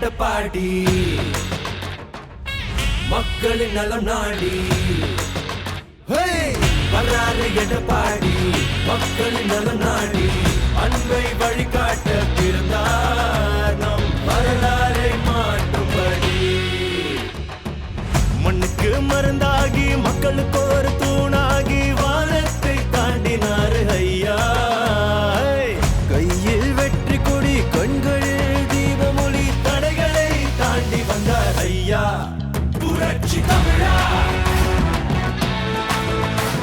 எடப்பாடி மக்களின் நலம் நாடி! வர்றாரு எடப்பாடி மக்களின் நலம் நாடி. அன்பை வழிகாட்ட பிறந்தார் நம் வரலாறை மாற்றும்படி. மண்ணுக்கு மருந்தாகி மக்களுக்கு ஒரு தூணாகி வானத்தை தாண்டினாரு புரட்சி தமிழா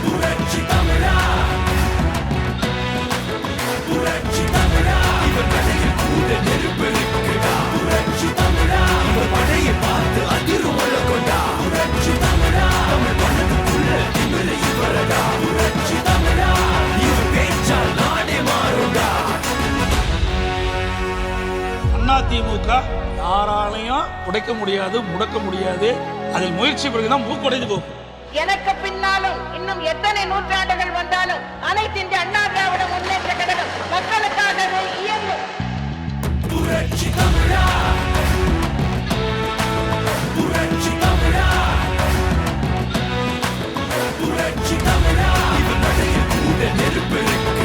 புரட்சி தமிழா புரட்சி தமிழா இவன் கடையில் கூட நெருப்பெருக்குடா புரட்சி தமிழா இவன் படையை பார்த்து அதிரும் கொண்டா புரட்சி தமிழா தமிழ் இவரடா புரட்சி தமிழா இவன் பேச்சால் நாடே மாறுடா அதிமுக யாராலையும் உடைக்க முடியாது முடக்க முடியாது அதில் முயற்சி பிறகுதான் மூக்குடைந்து போகும். எனக்கு பின்னாலும் இன்னும் எத்தனை நூற்றாண்டுகள் வந்தாலும் அனைத்து இந்திய அண்ணா திராவிட முன்னேற்ற கழகம் மக்களுக்காகவே இயங்கும் புரட்சி தமிழா. புரட்சி தமிழா. புரட்சி தமிழா. இவன் படையில் கூட நெருப்பெருக்குடா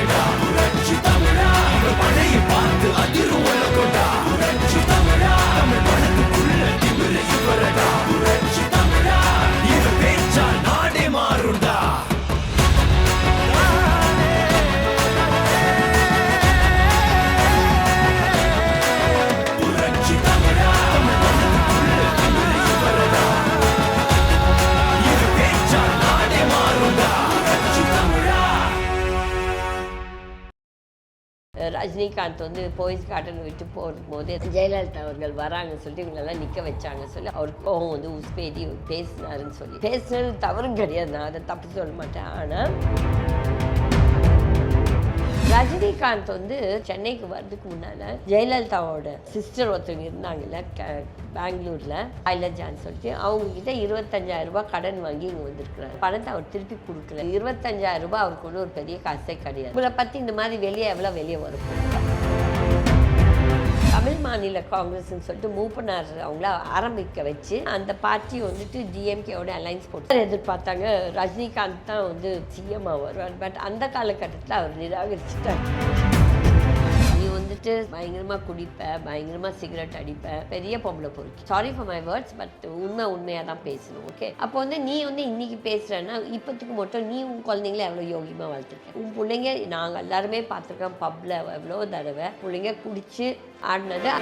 ரஜினிகாந்த் வந்து போயிஸ் கார்டன் விட்டு போகும்போது ஜெயலலிதா அவர்கள் வராங்கன்னு சொல்லிட்டு இவங்களெல்லாம் நிற்க வச்சாங்க சொல்லி அவர் கோபம் வந்து உஸ்பேதி பேசினாருன்னு சொல்லி. பேசுனது தவறும் கிடையாது. நான் அதை தப்பு சொல்ல மாட்டேன். ஆனால் ரஜினிகாந்த் வந்து சென்னைக்கு வர்றதுக்கு முன்னால ஜெயலலிதாவோட சிஸ்டர் ஒருத்தவங்க இருந்தாங்கல்ல பெங்களூரில் பெங்களூர்ல ஐலஜான்னு சொல்லிட்டு அவங்க கிட்ட இருபத்தஞ்சாயிரம் ரூபாய் கடன் வாங்கி இங்க வந்திருக்கிறாரு. பணத்தை அவர் திருப்பி கொடுக்கல. இருபத்தஞ்சாயிரம் ரூபாய் அவருக்கு ஒன்றும் ஒரு பெரிய காசே கிடையாது. இவரை பத்தி இந்த மாதிரி வெளியே எவ்வளவு வெளியே வரும்? தமிழ் மாநில காங்கிரஸ்ன்னு சொல்லிட்டு மூப்பனார் அவங்கள ஆரம்பிக்க வச்சு அந்த பார்ட்டி வந்துட்டு டிஎம்கேவோட அலைன்ஸ் போட்டு எதிர்பார்த்தாங்க. ரஜினிகாந்த் தான் வந்து சிஎம்மாக வருவார். பட் அந்த காலகட்டத்தில் அவர் நிராகரிச்சுட்டார். ஃபஸ்ட்டு பயங்கரமாக குடிப்பேன் குடிப்ப சிகரெட் அடிப்பேன். பெரிய பொம்பளை பொறுக்கி. Sorry for my words but உண்மை உண்மையாக தான் பேசணும் ஓகே அப்போ வந்து நீ வந்து இன்னைக்கு பேசுகிறேன்னா இப்போத்துக்கு மட்டும் நீ உன் குழந்தைங்கள எவ்வளோ யோகியமாக வளர்த்துருக்க? உன் பிள்ளைங்க நாங்கள் எல்லாருமே பார்த்துருக்கோம் பப்பில் எவ்வளோ தடவை பிள்ளைங்க குடித்து ஆடினது.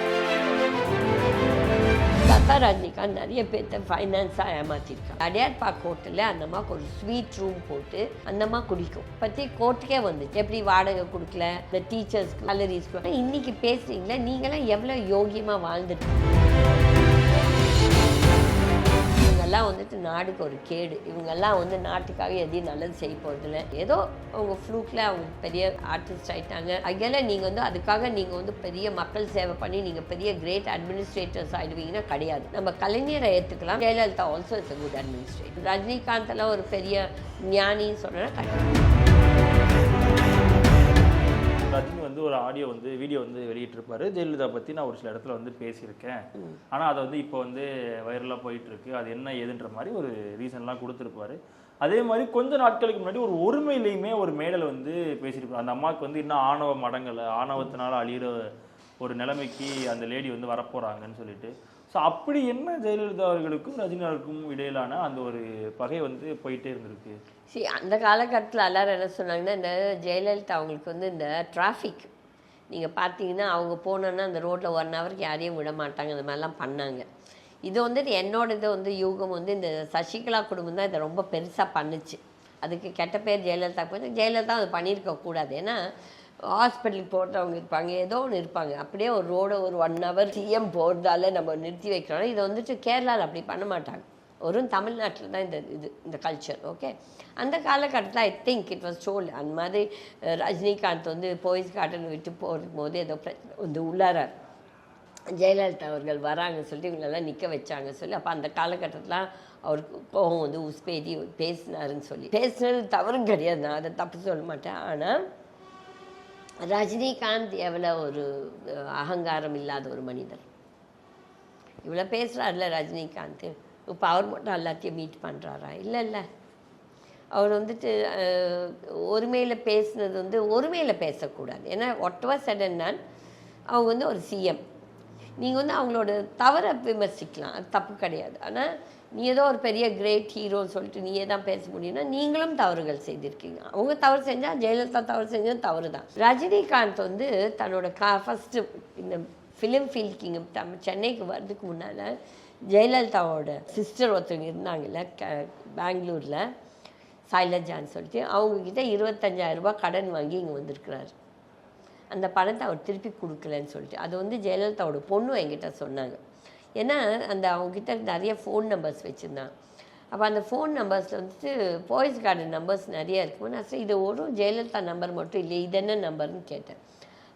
லதா ரஜினிகாந்த் நிறைய பேர்த்த ஃபைனான்ஸாக ஏமாத்திருக்காங்க அடையார் பார்க் ஹோட்டலில் அந்த ஒரு ஸ்வீட் ரூம் போட்டு அந்தம்மா குடிக்கும் பற்றி கோர்ட்டுக்கே வந்துச்சு எப்படி வாடகை கொடுக்கல இந்த டீச்சர்ஸ்க்கு சேலரிஸ்க்கு இன்னைக்கு பேசுறீங்களா நீங்களாம் எவ்வளோ யோகியமாக வாழ்ந்துட்டு இவங்கெல்லாம் வந்துட்டு நாடுக்கு ஒரு கேடு. இவங்கெல்லாம் வந்து நாட்டுக்காக எதையும் நல்லது செய்ய போகிறதில்ல ஏதோ அவங்க ஃப்ளூக்கில் அவங்க பெரிய ஆர்டிஸ்ட் ஆயிட்டாங்க. அங்கெல்லாம் நீங்கள் வந்து அதுக்காக நீங்கள் வந்து பெரிய மக்கள் சேவை பண்ணி நீங்கள் பெரிய கிரேட் அட்மினிஸ்ட்ரேட்டர்ஸ் ஆகிடுவீங்கன்னா கிடையாது. நம்ம கலைஞரை ஏற்றுக்கலாம் Jayalalithaa also it's good administrator ரஜினிகாந்தெல்லாம் ஒரு பெரிய ஞானின்னு சொல்கிறேன்னா கிடையாது. ரஜினி வந்து ஒரு ஆடியோ வந்து வீடியோ வந்து வெளியிட்டிருப்பாரு. ஜெயலலிதா பற்றி நான் ஒரு சில இடத்துல வந்து பேசியிருக்கேன். ஆனால் அதை வந்து இப்போ வந்து வைரலாக போயிட்டு இருக்கு அது என்ன ஏதுன்ற மாதிரி ஒரு ரீசன்லாம் கொடுத்துருப்பாரு. அதே மாதிரி கொஞ்ச நாட்களுக்கு முன்னாடி ஒரு ஒருமையிலையுமே ஒரு மேடல் வந்து பேசியிருப்பாரு. அந்த அம்மாவுக்கு வந்து இன்னும் ஆணவ மடங்கலை ஆணவத்தினால அழியிற ஒரு நிலைமைக்கு அந்த லேடி வந்து வரப்போறாங்கன்னு சொல்லிட்டு. ஸோ அப்படி என்ன ஜெயலலிதா அவர்களுக்கும் ரஜினி அவர்களுக்கும் இடையிலான அந்த ஒரு பகை வந்து போயிட்டே இருந்திருக்கு? சரி அந்த காலகட்டத்தில் எல்லாரும் என்ன சொன்னாங்கன்னா இந்த ஜெயலலிதா அவங்களுக்கு வந்து இந்த டிராஃபிக் நீங்கள் பார்த்தீங்கன்னா அவங்க போனோன்னா அந்த ரோட்டில் ஒன் ஹவருக்கு யாரையும் விட மாட்டாங்க. இந்த மாதிரிலாம் பண்ணாங்க. இது வந்து என்னோட இது வந்து யூகம் வந்து இந்த சசிகலா குடும்பம் தான் இதை ரொம்ப பெருசாக பண்ணுச்சு. அதுக்கு கெட்ட பேர் ஜெயலலிதா போய் ஜெயலலிதா அது பண்ணியிருக்க கூடாது ஏன்னா ஹாஸ்பிட்டலுக்கு போகிறவங்க இருப்பாங்க ஏதோ ஒன்று இருப்பாங்க. அப்படியே ஒரு ரோடை ஒரு ஒன் ஹவர் சிஎம் போகிறதால நம்ம நிறுத்தி வைக்கிறோம். இதை வந்துட்டு கேரளாவில் அப்படி பண்ண மாட்டாங்க. வெறும் தமிழ்நாட்டில் தான் இந்த இது இந்த கல்ச்சர் ஓகே அந்த காலகட்டத்தில் I think it was sole அந்த மாதிரி ரஜினிகாந்த் வந்து போயிஸ் காட்டன் விட்டு போகும்போது ஏதோ பிரச்சனை வந்து உள்ளார ஜெயலலிதா அவர்கள் வராங்கன்னு சொல்லிட்டு இவங்களெல்லாம் நிற்க வச்சாங்க சொல்லி அப்போ அந்த காலகட்டத்தில் அவருக்கு கோபம் வந்து உஸ்பேதி பேசினாருன்னு சொல்லி. பேசுனது தவறும் கிடையாது. நான் அதை தப்பு சொல்ல மாட்டேன். ஆனால் ரஜினிகாந்த் எவ்வளோ ஒரு அகங்காரம் இல்லாத ஒரு மனிதர். இவ்வளோ பேசுகிறார்ல ரஜினிகாந்த். இப்போ அவர் மட்டும் எல்லாத்தையும் மீட் பண்ணுறாரா இல்லை இல்லை. அவர் வந்துட்டு ஒருமையில் பேசுனது வந்து ஒருமையில் பேசக்கூடாது. ஏன்னா ஒட்டவா செடன் அவங்க வந்து ஒரு சிஎம் நீங்கள் வந்து அவங்களோட தவறை விமர்சிக்கலாம். அது தப்பு கிடையாது. ஆனால் நீ ஏதோ ஒரு பெரிய கிரேட் ஹீரோன்னு சொல்லிட்டு நீயே தான் பேச முடியும்னா நீங்களும் தவறுகள் செய்திருக்கீங்க. அவங்க தவறு செஞ்சால் ஜெயலலிதா தவறு செஞ்சதும் தவறு தான் ரஜினிகாந்த் வந்து தன்னோட கா ஃபஸ்ட்டு இந்த ஃபிலிம் ஃபீல்டிங் நம்ம சென்னைக்கு வர்றதுக்கு முன்னால் ஜெயலலிதாவோட சிஸ்டர் ஒருத்தவங்க இருந்தாங்கல்ல க பெங்களூரில் சைலஜான்னு சொல்லிட்டு அவங்கக்கிட்ட இருபத்தஞ்சாயிரரூபா கடன் வாங்கி இங்கே வந்திருக்கிறார். அந்த பணத்தை அவர் திருப்பி கொடுக்கலன்னு சொல்லிட்டு அது வந்து ஜெயலலிதாவோட பொண்ணு என்கிட்ட சொன்னாங்க. ஏன்னா அந்த அவங்கக்கிட்ட நிறைய ஃபோன் நம்பர்ஸ் வச்சுருந்தான். அப்போ அந்த ஃபோன் நம்பர்ஸில் வந்துட்டு போய்ஸ் கார்டன் நம்பர்ஸ் நிறைய இருக்கும் நான் சரி இது ஒரு ஜெயலலிதா நம்பர் மட்டும் இல்லை இது என்ன நம்பர்னு கேட்டேன்.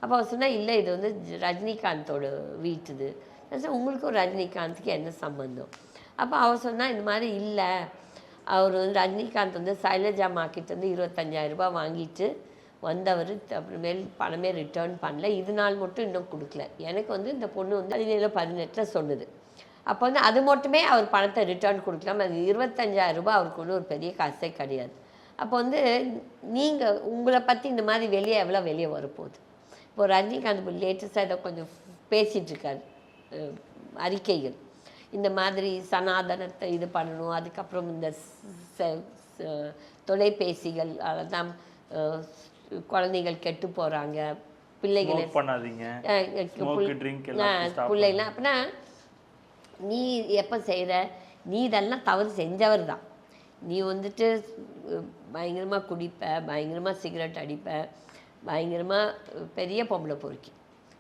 அப்போ அவர் சொன்னால் இல்லை இது வந்து ரஜினிகாந்தோட வீட்டுது நான் சார் உங்களுக்கும் ரஜினிகாந்துக்கு என்ன சம்பந்தம்? அப்போ அவர் சொன்னால் இந்த மாதிரி இல்லை. அவர் வந்து ரஜினிகாந்த் வந்து சைலஜா மார்க்கெட் வந்து இருபத்தஞ்சாயிரம் ரூபாய் வாங்கிட்டு வந்தவர் அப்புறமேல் பணமே ரிட்டர்ன் பண்ணல. இது நாள் மட்டும் இன்னும் கொடுக்கல. எனக்கு வந்து இந்த பொண்ணு வந்து பதினேழு பதினெட்டில் சொன்னது. அப்போ வந்து அது மட்டுமே அவர் பணத்தை ரிட்டர்ன் கொடுக்கலாம்? அது இருபத்தஞ்சாயிரம் ரூபாய் அவருக்கு ஒன்றும் ஒரு பெரிய காசே கிடையாது. அப்போ வந்து நீங்கள் உங்களை பற்றி இந்த மாதிரி வெளியே எவ்வளோ வெளியே வரப்போகுது? இப்போ ரஜினிகாந்த் லேட்டஸ்ட்டாக இதை கொஞ்சம் பேசிகிட்ருக்காரு அறிக்கைகள். இந்த மாதிரி சனாதனத்தை இது பண்ணணும். அதுக்கப்புறம் இந்த தொலைபேசிகள் அதெல்லாம் குழந்தைகள் கெட்டு போகிறாங்க பிள்ளைகளை பண்ணாதீங்க. பிள்ளைலாம் அப்படின்னா நீ எப்போ செய்கிற நீ இதெல்லாம் தவறு செஞ்சவர் தான். நீ வந்துட்டு பயங்கரமாக குடிப்ப பயங்கரமாக சிகரெட் அடிப்ப பயங்கரமாக பெரிய பொம்பளை பொறுக்கி.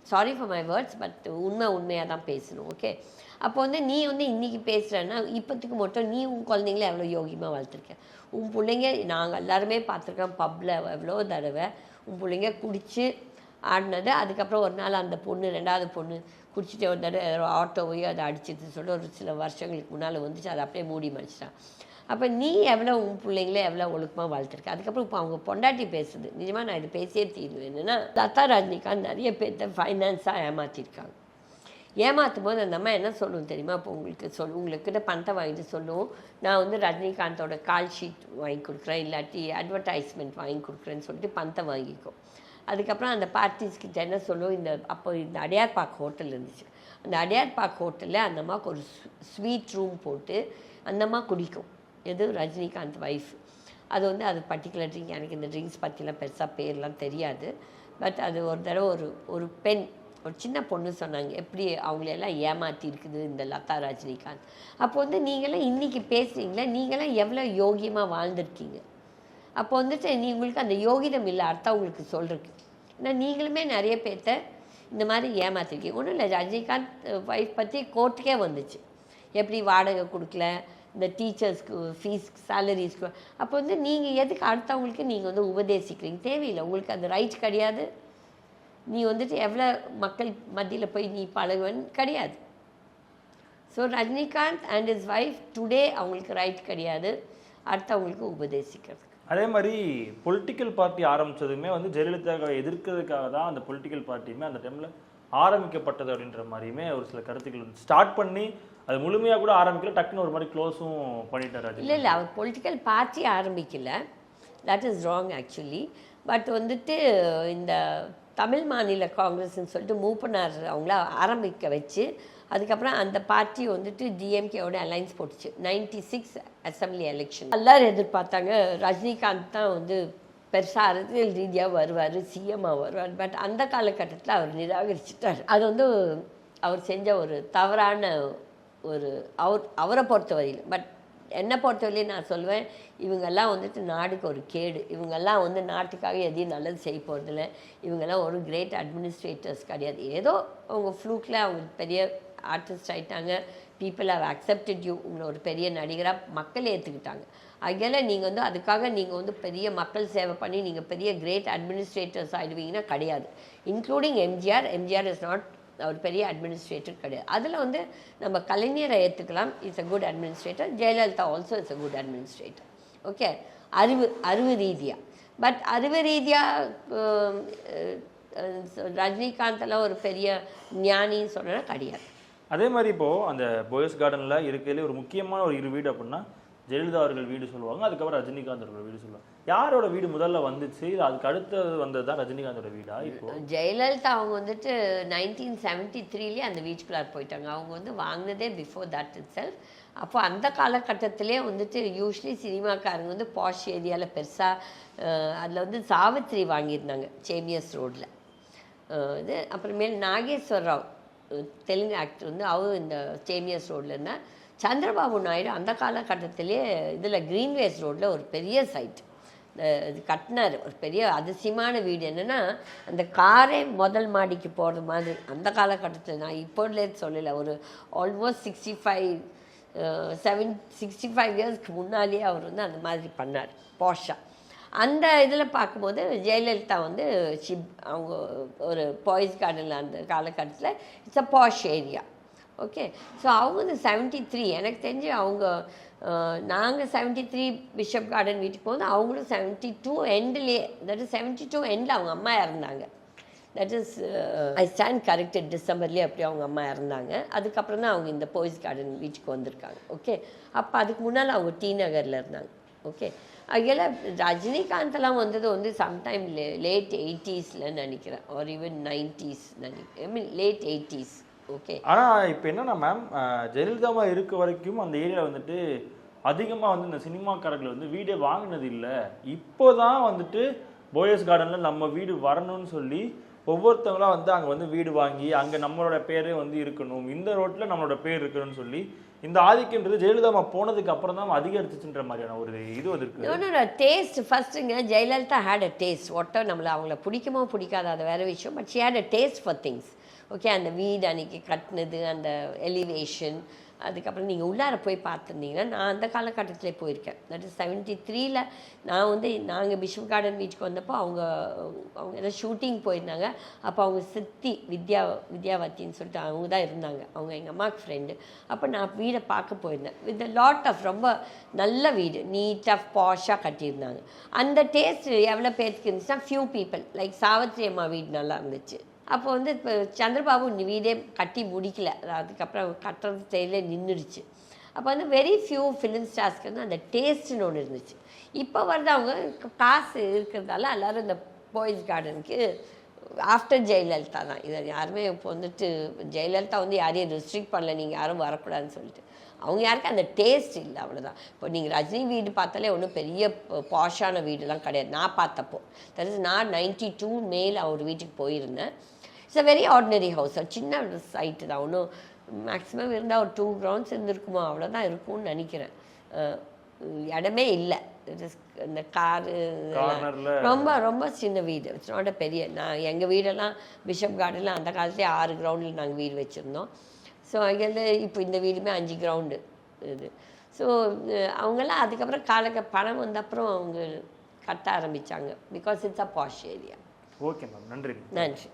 Sorry for my words but உண்மை உண்மையாக தான் பேசணும் ஓகே அப்போ வந்து நீ வந்து இன்றைக்கி பேசுகிறேன்னா இப்போத்துக்கு மட்டும் நீ உன் குழந்தைங்கள எவ்வளோ யோகியமாக வளர்த்துருக்க? உன் பிள்ளைங்க நாங்கள் எல்லாருமே பார்த்துருக்கோம் பப்பில் எவ்வளோ தடவை. உன் பிள்ளைங்க குடித்து ஆடினது அதுக்கப்புறம் ஒரு நாள் அந்த பொண்ணு ரெண்டாவது பொண்ணு குடிச்சிட்டு ஒரு தடவை ஆட்டோவையோ அதை அடிச்சிட்டு சொல்லிட்டு ஒரு சில வருஷங்களுக்கு முன்னால் வந்துச்சு அதை அப்படியே மூடி மடிச்சிட்டான் அப்போ நீ எவ்வளோ உன் பிள்ளைங்கள எவ்வளோ ஒழுக்கமாக வளர்த்துருக்க அதுக்கப்புறம் இப்போ அவங்க பொண்டாட்டி பேசுது. நிஜமாக நான் இது பேசியே தீர்வு என்னன்னா லதா ரஜினிகாந்த் நிறைய பேர்த்த ஃபைனான்ஸாக ஏமாற்றிருக்காங்க ஏமாற்றும் போது அந்த அம்மா என்ன சொல்லுவோம் தெரியுமா? இப்போ உங்களுக்கு சொல் உங்களுக்கிட்ட பணத்தை வாங்கிட்டு சொல்லுவோம் நான் வந்து ரஜினிகாந்தோட கால் ஷீட் வாங்கி கொடுக்குறேன். இல்லாட்டி அட்வர்டைஸ்மெண்ட் வாங்கி கொடுக்குறேன்னு சொல்லிட்டு பணத்தை வாங்கிக்கும் அதுக்கப்புறம் அந்த பார்ட்டிஸ்கிட்ட என்ன சொல்லுவோம் இந்த அப்போ இந்த அடையார் பார்க் ஹோட்டல் இருந்துச்சு. அந்த அடையார் பார்க் ஹோட்டலில் அந்த அம்மாவுக்கு ஒரு ஸ்வீட் ரூம் போட்டு அந்த அம்மா குடிக்கும். எது ரஜினிகாந்த் ஒய்ஃப் அது வந்து அது பர்டிகுலர் ட்ரிங்க் எனக்கு இந்த ட்ரிங்க்ஸ் பற்றிலாம் பெருசாக பேர்லாம் தெரியாது. பட் அது ஒரு தடவை ஒரு ஒரு பெண் ஒரு சின்ன பொண்ணு சொன்னாங்க எப்படி அவங்களெல்லாம் ஏமாற்றி இருக்குது இந்த லதா ரஜினிகாந்த்? அப்போ வந்து நீங்களாம் இன்றைக்கி பேசுகிறீங்களே நீங்களாம் எவ்வளோ யோகியமாக வாழ்ந்துருக்கீங்க? அப்போ வந்துட்டு நீ உங்களுக்கு அந்த யோகிதம் இல்லை அர்த்தம் உங்களுக்கு சொல்கிறக்கு ஏன்னா நீங்களுமே நிறைய பேர்த்த இந்த மாதிரி ஏமாற்றிருக்கீங்க ஒன்றும் இல்லை ரஜினிகாந்த் ஒய்ஃப் பற்றி கோர்ட்டுக்கே வந்துச்சு. எப்படி வாடகை கொடுக்கல? இந்த டீச்சர்ஸ்க்கு ஃபீஸ் சேலரிஸ்க்கு அப்போ வந்து நீங்கள் எதுக்கு அடுத்தவங்களுக்கு நீங்கள் வந்து உபதேசிக்கிறீங்க? தேவையில்லை. உங்களுக்கு அந்த ரைட் கிடையாது. நீ வந்துட்டு எவ்வளோ மக்கள் மத்தியில் போய் நீ பழகுவன்னு கிடையாது. So Rajinikanth and his wife today அவங்களுக்கு ரைட் கிடையாது. அடுத்தவங்களுக்கு உபதேசிக்கிறது அதே மாதிரி பொலிட்டிக்கல் பார்ட்டி ஆரம்பிச்சதுமே வந்து ஜெயலலிதாவை எதிர்க்கிறதுக்காக தான் அந்த பொலிட்டிக்கல் பார்ட்டியுமே அந்த டைமில் ஆரம்பிக்கப்பட்டது அப்படின்ற மாதிரியுமே ஒரு சில கருத்துக்கள் வந்து ஸ்டார்ட் பண்ணி அது முழுமையாக கூட ஆரம்பிக்கல டக்குன்னு ஒரு மாதிரி க்ளோஸும் பண்ணிட்டார் இல்லை இல்லை அவர் பொலிட்டிக்கல் பார்ட்டி ஆரம்பிக்கல. That is wrong actually but வந்துட்டு இந்த தமிழ் மாநில காங்கிரஸ்ன்னு சொல்லிட்டு மூப்பனார் அவங்கள ஆரம்பிக்க வச்சு அதுக்கப்புறம் அந்த பார்ட்டி வந்துட்டு டிஎம்கேவோட அலைன்ஸ் போட்டுச்சு. நைன்டி சிக்ஸ் அசம்பிளி எலெக்ஷன் எல்லோரும் எதிர்பார்த்தாங்க. ரஜினிகாந்த் தான் வந்து பெருசாக அரசியல் ரீதியாக வருவார் சிஎம்மாக வருவார். பட் அந்த காலகட்டத்தில் அவர் நிராகரிச்சிட்டார். அது வந்து அவர் செஞ்ச ஒரு தவறான ஒரு அவர் அவரை பொறுத்தவரையில். பட் என்னை பொறுத்தவரையிலையும் நான் சொல்லுவேன் இவங்கெல்லாம் வந்துட்டு நாடுக்கு ஒரு கேடு. இவங்கெல்லாம் வந்து நாட்டுக்காக எதையும் நல்லது செய்ய போகிறதில்ல இவங்கெல்லாம் ஒரு கிரேட் அட்மினிஸ்ட்ரேட்டர்ஸ் கிடையாது. ஏதோ அவங்க ஃப்ளூக்கில் அவங்க பெரிய ஆர்டிஸ்ட் ஆகிட்டாங்க பீப்புள் ஹவ் அக்செப்டட் யூ உங்களை ஒரு பெரிய நடிகராக மக்கள் ஏற்றுக்கிட்டாங்க அதனால நீங்கள் வந்து அதுக்காக நீங்கள் வந்து பெரிய மக்கள் சேவை பண்ணி நீங்கள் பெரிய கிரேட் அட்மினிஸ்ட்ரேட்டர்ஸ் ஆகிடுவீங்கன்னா கிடையாது. Including MGR MGR is not அவர் பெரிய அட்மினிஸ்ட்ரேட்டர் கிடையாது. அதில் வந்து நம்ம கலைஞரை ஏற்றுக்கலாம் is a good administrator Jayalalithaa also is a good administrator okay அறிவு அறிவு ரீதியாக பட் அறிவு ரீதியாக ரஜினிகாந்த் ஒரு பெரிய ஞானின்னு சொன்னா கிடையாது. அதே மாதிரி இப்போது அந்த போயஸ் கார்டனில் இருக்கிறதுலே ஒரு முக்கியமான ஒரு இரு வீடு அப்படின்னா ஜெயலலிதா அவர்கள் வீடு சொல்லுவாங்க அதுக்கப்புறம் ரஜினிகாந்த் அவர்கள் வீடு சொல்லுவாங்க. யாரோட வீடு முதல்ல வந்துச்சு? இது அதுக்கு அடுத்தது வந்தது தான் ரஜினிகாந்தோட வீடா? இப்போ ஜெயலலிதா அவங்க வந்துட்டு நைன்டீன் செவன்ட்டி த்ரீலேயே அந்த வீச்சுக்குள்ளார் போயிட்டாங்க. அவங்க வந்து வாங்கினதே பிஃபோர் தட் இட் செல்ஃப் அப்போ அந்த காலகட்டத்திலே வந்துட்டு யூஸ்வலி சினிமாக்காரங்க வந்து பாஷ் ஏரியாவில் பெருசாக அதில் வந்து சாவித்ரி வாங்கியிருந்தாங்க சேமியஸ் ரோட்டில் இது அப்புறமேல் நாகேஸ்வர் ராவ் தெலுங்கு ஆக்டர் வந்து அவரும் இந்த சேமியஸ் ரோட்டில் இருந்தால் சந்திரபாபு நாயுடு அந்த காலகட்டத்திலே இதில் கிரீன்வேஸ் ரோட்டில் ஒரு பெரிய சைட் இது கட்டினார். ஒரு பெரிய அதிசயமான வீடு என்னென்னா அந்த காரே முதல் மாடிக்கு போகிறது மாதிரி அந்த காலகட்டத்தில் நான் இப்போதுலே சொல்லலை. ஒரு almost sixty five seven sixty five இயர்ஸ்க்கு முன்னாலேயே அவர் வந்து அந்த மாதிரி பண்ணார். போஷா அந்த இதில் பார்க்கும்போது ஜெயலலிதா வந்து ஷிப் அவங்க ஒரு பாய்ஸ் கார்டனில் அந்த காலகட்டத்தில் it's a posh area okay so அவங்க வந்து செவன்ட்டி த்ரீ எனக்கு தெரிஞ்சு அவங்க நாங்கள் செவன்ட்டி த்ரீ பிஷப் கார்டன் வீட்டுக்கு போகும்போது அவங்களும் செவன்ட்டி டூ எண்ட்லேயே தட் இஸ் செவன்ட்டி டூ எண்டில் அவங்க அம்மா இறந்தாங்க. That is I stand corrected டிசம்பர்லேயே அப்படி அவங்க அம்மா இறந்தாங்க. அதுக்கப்புறம் தான் அவங்க இந்த போய்ஸ் கார்டன் வீட்டுக்கு வந்திருக்காங்க. ஓகே அப்போ அதுக்கு முன்னால் அவங்க டி நகரில் இருந்தாங்க. ஓகே அதில் ரஜினிகாந்த்லாம் வந்தது வந்து சம்டைம் லே லேட் எயிட்டிஸில் நினைக்கிறேன். ஆர் ஈவன் நைன்ட்டீஸ் நினைக்கிறேன். I mean late eighties okay ஆனா இப்போ என்னன்னா மேம் ஜெயலலிதாவா இருக்க வரைக்கும் அந்த ஏரியாவில் வந்துட்டு அதிகமா வந்து இந்த சினிமாக்காரர்கள் வந்து வீடே வாங்கினது இல்ல. இப்போதான் வந்துட்டு போயஸ் கார்டன்ல நம்ம வீடு வரணும்னு சொல்லி ஒவ்வொருத்தவங்களா வந்து அங்க வந்து வீடு வாங்கி அங்க நம்மளோட பேரே வந்து இருக்கணும். இந்த ரோட்ல நம்மளோட பேர் இருக்கணும்னு சொல்லி இந்த ஆதிக்கன்றது ஜெயலலிதா அம்மா போனதுக்கு அப்புறம் தான் அதிகரிச்சுன்ற மாதிரியான ஒரு இது வந்து இருக்கு இன்னொன்று டேஸ்ட் ஃபஸ்ட்டுங்க ஜெயலலிதா ஹேட் அ டேஸ்ட் ஒட்டோ நம்மளை அவங்கள பிடிக்குமோ பிடிக்காத அது வேற விஷயம். But she had a taste for things okay அந்த வீடு அன்றைக்கி கட்டினது அந்த எலிவேஷன் அதுக்கப்புறம் நீங்கள் உள்ளார போய் பார்த்துருந்தீங்கன்னா நான் அந்த காலகட்டத்தில் போயிருக்கேன். தட் இஸ் செவன்ட்டி த்ரீல நான் வந்து நாங்கள் பிஷப் கார்டன் வீட்டுக்கு வந்தப்போ அவங்க அவங்க ஏதோ ஷூட்டிங் போயிருந்தாங்க. அப்போ அவங்க சித்தி வித்யா வித்யாவத்தின்னு சொல்லிட்டு அவங்க தான் இருந்தாங்க. அவங்க எங்கள் அம்மாவுக்கு ஃப்ரெண்டு அப்போ நான் வீடை பார்க்க போயிருந்தேன். வித் லாட் ஆஃப் ரொம்ப நல்ல வீடு. நீட்டாக பாஷாக கட்டியிருந்தாங்க. அந்த டேஸ்ட் எவ்வளோ பேருக்கு இருந்துச்சுன்னா ஃபியூ பீப்புள் லைக் சாவித்ரி அம்மா வீடு நல்லா இருந்துச்சு. அப்போ வந்து இப்போ சந்திரபாபு வீடே கட்டி முடிக்கல. அதுக்கப்புறம் கட்டுறது தெரியல நின்றுடுச்சு அப்போ வந்து வெரி ஃபியூ ஃபிலிம் ஸ்டார்ஸ்க்கு வந்து அந்த டேஸ்ட்டுன்னு ஒன்று இருந்துச்சு. இப்போ வந்து அவங்க காசு இருக்கிறதால எல்லாரும் இந்த பாய்ஸ் கார்டனுக்கு ஆஃப்டர் ஜெயலலிதா தான். இதை யாருமே இப்போ வந்துட்டு ஜெயலலிதா வந்து யாரையும் ரெஸ்ட்ரிக்ட் பண்ணல. நீங்கள் யாரும் வரக்கூடாதுன்னு சொல்லிட்டு. அவங்க யாருக்கும் அந்த டேஸ்ட் இல்லை அவ்வளோதான் இப்போ நீங்கள் ரஜினி வீடு பார்த்தாலே ஒன்றும் பெரிய பாஷான வீடுலாம் கிடையாது. நான் பார்த்தப்போ தட் இஸ் நான் நைன்டி டூ மேல் அவர் வீட்டுக்கு போயிருந்தேன். It's a very ordinary house சின்ன சைட்டு தான். ஒன்றும் மேக்ஸிமம் இருந்தால் ஒரு டூ கிரவுண்ட்ஸ் இருந்திருக்குமோ அவ்வளோதான் இருக்கும்னு நினைக்கிறேன். இடமே இல்லை. இந்த காரு. ரொம்ப ரொம்ப சின்ன வீடு. இட்ஸ் நாட் பெரிய நான் எங்கள் வீடெல்லாம் பிஷப் கார்டனில் அந்த காலத்துலேயே ஆறு கிரவுண்டில் நாங்கள் வீடு வச்சுருந்தோம். ஸோ அங்கேருந்து இப்போ இந்த வீடுமே அஞ்சு கிரவுண்டு இது. ஸோ அவங்கெல்லாம் அதுக்கப்புறம் காலக்க பணம் வந்த அப்புறம் அவங்க கட்ட ஆரம்பித்தாங்க because it's a posh area okay ma'am நன்றி நன்றி.